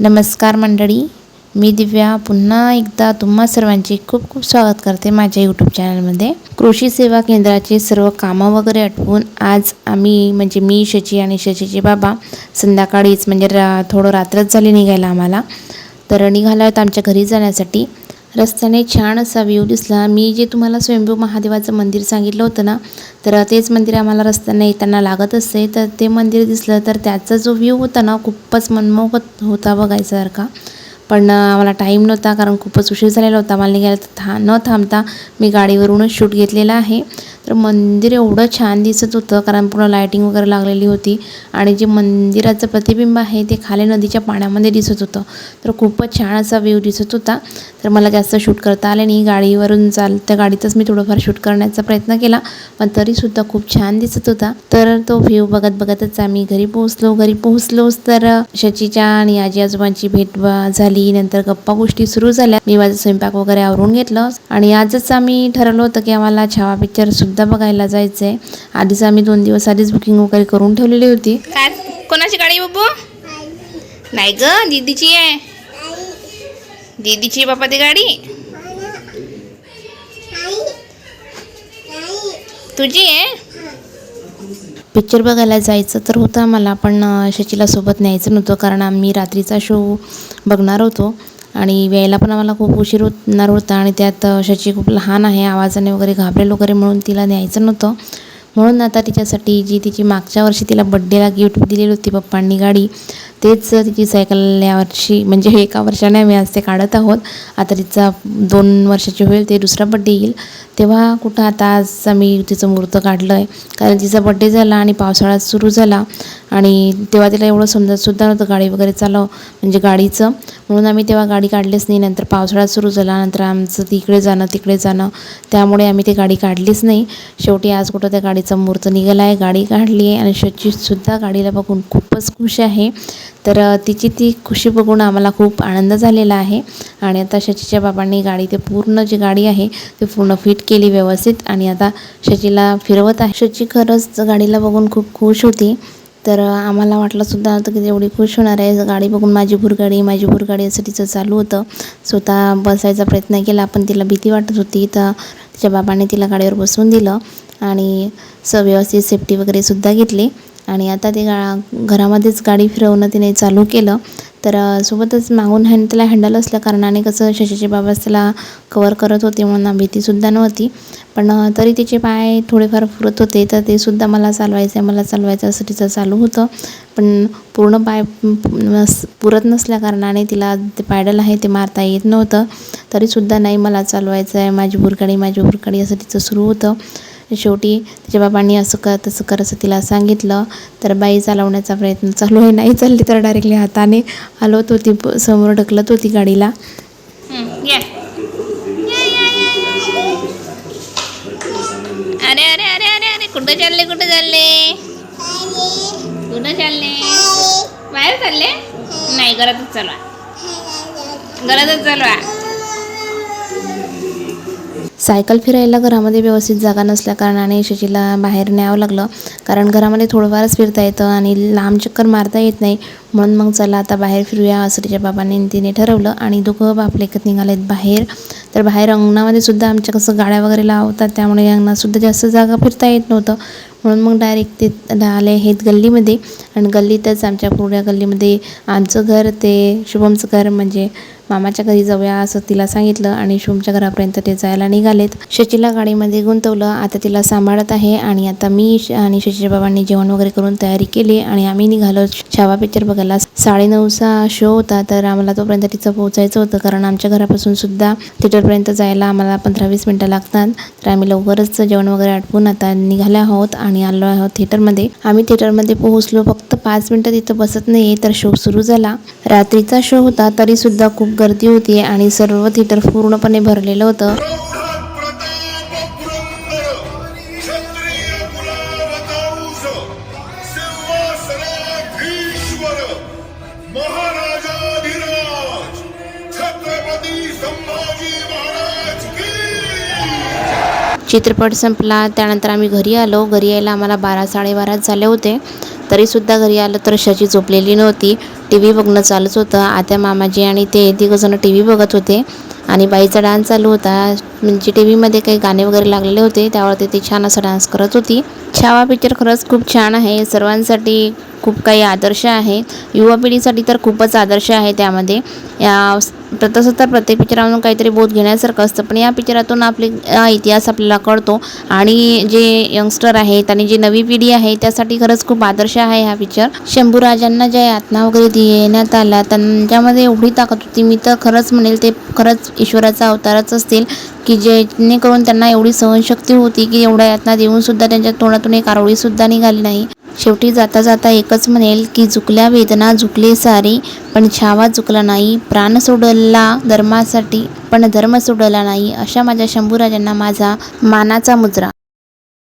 नमस्कार. मंडळी. मी दिव्या पुन्हा एकदा तुम्हा सर्वांचे खूप खूप स्वागत करते माझ्या यूट्यूब चॅनलमध्ये कृषी सेवा केंद्राचे सर्व कामं वगैरे आटवून आज आम्ही म्हणजे मी शची आणि शचीचे बाबा संध्याकाळीच म्हणजे रा थोडं रात्रच झाली निघायला आम्हाला. तर निघाला होता आमच्या घरी जाण्यासाठी. रस्त्याने छान असा व्ह्यू दिसला. मी जे तुम्हाला स्वयंभू महादेवाचं मंदिर सांगितलं होतं ना तर तेच मंदिर आम्हाला रस्त्याने येताना लागत असते तर ते मंदिर दिसलं तर त्याचा जो व्ह्यू होता ना खूपच मनमोहक होता बघायसारखा. पण आम्हाला टाईम नव्हता कारण खूपच उशीर झालेला होता. मला निघायला तर था न थांबता मी गाडीवरूनच शूट घेतलेला आहे. तर मंदिर एवढं छान दिसत होतं कारण पूर्ण लायटिंग वगैरे लागलेली होती. आणि जे मंदिराचं प्रतिबिंब आहे ते खाली नदीच्या पाण्यामध्ये दिसत होतं. तर खूपच छान असा व्ह्यू दिसत होता. तर मला जास्त शूट करता आले नाही. गाडीवरून चाल त्या गाडीतच मी थोडंफार शूट करण्याचा प्रयत्न केला पण तरीसुद्धा खूप छान दिसत होता. तर तो व्ह्यू बघत बघतच आम्ही घरी पोहोचलो. घरी पोहोचलोच तर शचीच्या आणि आजी आजोबांची भेट झाली. नंतर गप्पा गोष्टी सुरू झाल्या. मी माझं स्वयंपाक वगैरे आवरून घेतलं. आणि आजच आम्ही ठरवलं होतं की आम्हाला छावा पिक्चर सुद्धा बघायला जायचं आहे आधीच आम्ही दोन दिवस आधीच बुकिंग वगैरे करून ठेवलेली होती. काय? कोणाची गाडी बाबू? नाही ग दीदीची आहे. दीदीची बापा ती गाडी? तुझी आहे? पिक्चर बघायला जायचं तर होतं आम्हाला पण शचीला सोबत न्यायचं नव्हतं कारण आम्ही रात्रीचा शो बघणार होतो. आणि यायला पण आम्हाला खूप उशीर होणार होता आणि त्यात शची खूप लहान आहे आवाजाने वगैरे घाबरेल वगैरे म्हणून तिला न्यायचं नव्हतं. म्हणून आता तिच्यासाठी जी तिची मागच्या वर्षी तिला बड्डेला गिफ्ट दिलेली होती पप्पांनी गाडी तेच तिची सायकल यावर्षी म्हणजे एका वर्षाने आम्ही आज ते काढत आहोत. आता तिचा दोन वर्षाची होईल ते दुसरा बड्डे येईल. तेव्हा कुठं आता आज आम्ही तिचं मुहूर्त काढलं आहे कारण तिचा बड्डे झाला आणि पावसाळा सुरू झाला. आणि तेव्हा तिला एवढं समजतसुद्धा नव्हतं गाडी वगैरे चालव म्हणजे गाडीचं. म्हणून आम्ही तेव्हा गाडी काढलीच नाही. नंतर पावसाळा सुरू झाला नंतर आमचं तिकडे जाणं तिकडे जाणं. त्यामुळे आम्ही ती गाडी काढलीच नाही. शेवटी आज कुठं त्या गाडीचा मुहूर्त निघाला आहे गाडी काढली आहे आणि शचीसुद्धा गाडीला बघून खूपच खुश आहे. तर तिची ती खुशी बघून आम्हाला खूप आनंद झालेला आहे. आणि आता शचीच्या बाबांनी गाडी ते पूर्ण जी गाडी आहे ते पूर्ण फिट केली व्यवस्थित. आणि आता शचीला फिरवत आहे. शची खरंच गाडीला बघून खूप खुश होती. तर आम्हाला वाटलं सुद्धा की एवढी खुश होणार आहे. गाडी बघून माझी भुरगाडी माझी भुरगाडी असं तिचं चालू होतं. स्वतः बसायचा प्रयत्न केला पण तिला भीती वाटत होती. तर तिच्या बाबांनी तिला गाडीवर बसवून दिलं. आणि स व्यवस्थित सेफ्टी वगैरे सुद्धा घेतली. आणि आता ते गा घरामध्येच गाडी फिरवणं तिने चालू केलं. तर सोबतच मागून हँड त्याला हँडल असल्या कारणाने कसं शशीचे बाबाच त्याला कवर करत होते म्हणून भीतीसुद्धा नव्हती. पण तरी तिचे पाय थोडेफार फुरत होते तर ते सुद्धा मला चालवायचं आहे मला चालवायचं असं तिचं चालू होतं. पण पूर्ण पाय नस पुरत नसल्या कारणाने तिला ते पॅडल आहे ते मारता येत नव्हतं. तरीसुद्धा नाही मला चालवायचं आहे माझी बुरकाडी माझी बुरकाडी असं तिचं सुरू होतं. शेवटी तिच्या बाबांनी असं कर तसं कर असं तिला सांगितलं. तर बाई चालवण्याचा प्रयत्न चालू आहे. नाही चालली तर डायरेक्टली हाताने हलवत होती प- समोर ढकलत होती गाडीला. अरे अरे अरे अरे अरे कुठं चालले कुठं चालले? कुठं चालले? बाहेर चालले? नाही घरातच चालवा. घरातच चालवा. सायकल फिरायला घरामध्ये व्यवस्थित जागा नसल्याकारणाने शशीला बाहेर न्यावं लागलं. कारण घरामध्ये थोडंफारच फिरता येतं आणि लांब चक्कर मारता येत नाही. म्हणून मग चला आता बाहेर फिरूया असं तिच्या बाबांनी तिने ठरवलं. आणि दोघं बापले एकत निघालेत बाहेर. तर बाहेर अंगणामध्ये सुद्धा आमच्या कसं गाड्या वगैरे लावतात त्यामुळे अंगणातसुद्धा जास्त जागा फिरता येत नव्हतं. म्हणून मग डायरेक्ट ते आले आहेत गल्लीमध्ये. आणि गल्लीतच आमच्या पुढ्या गल्लीमध्ये आमचं घर ते शुभमचं घर म्हणजे मामाच्या घरी जाऊया असं तिला सांगितलं आणि शुभच्या घरापर्यंत ते जायला निघालेत. शशीला गाडीमध्ये गुंतवलं. आता तिला सांभाळत आहे आणि आता मी श- आणि शशीच्या बाबांनी जेवण वगैरे करून तयारी केली आणि आम्ही निघालो. छावा पिक्चर बघायला साडे नऊचा शो होता. तर आम्हाला तोपर्यंत तिचं पोहोचायचं होतं. कारण आमच्या घरापासून सुद्धा थिएटरपर्यंत जायला आम्हाला पंधरा वीस मिनटं लागतात. तर आम्ही लवकरच जेवण वगैरे आटपून आता निघाले आहोत आणि आलो आहोत थिएटरमध्ये आम्ही थिएटरमध्ये पोहोचलो. फक्त पाच मिनटं तिथं बसत नाही तर शो सुरू झाला. रात्रीचा शो होता. तरीसुद्धा खूप गर्दी होती आणि सर्व थिएटर पूर्णपणे भरलेलं होतं. चित्रपट संपला त्यानंतर आम्ही घरी आलो. घरी यायला आम्हाला बारा साडेबाराच झाले होते. तरीसुद्धा घरी आलं तर शची झोपलेली नव्हती. टी व्ही बघणं चालूच होतं. आत्या मामाजी आणि ते तिघंजणं टी व्ही बघत होते. आणि बाईचा डान्स चालू होता. म्हणजे टी व्हीमध्ये काही गाणे वगैरे लागलेले होते. त्यावरती ती छान असा डान्स करत होती. छावा पिक्चर खरंच खूप छान आहे. सर्वांसाठी खूप काही आदर्श आहे युवा पिढीसाठी तर खूपच आदर्श आहे त्यामध्ये. या तसं तर प्रत्येक पिक्चरामधून काहीतरी बोध घेण्यासारखं असतं. पण या पिक्चरातून आपले इतिहास आपल्याला कळतो. आणि जे यंगस्टर आहेत आणि जी नवी पिढी आहे त्यासाठी खरंच खूप आदर्श आहे हा पिक्चर. शंभूराजांना ज्या यातना वगैरे देण्यात आल्या त्यांच्यामध्ये एवढी ताकद होती. मी तर खरंच म्हणेल ते खरंच ईश्वराचा अवतारच असतील की जेणेकरून त्यांना एवढी सहनशक्ती होती की एवढ्या यातना देऊनसुद्धा त्यांच्या तोंडातून एक आरोळीसुद्धा निघाली नाही. शेवटी जाता जाता एकच म्हणेल की झुकल्या वेदना झुकले सारी पण छावा झुकला नाही. प्राण सोडला धर्मासाठी पण धर्म सोडला नाही. अशा माझ्या शंभूराजांना माझा मानाचा मुजरा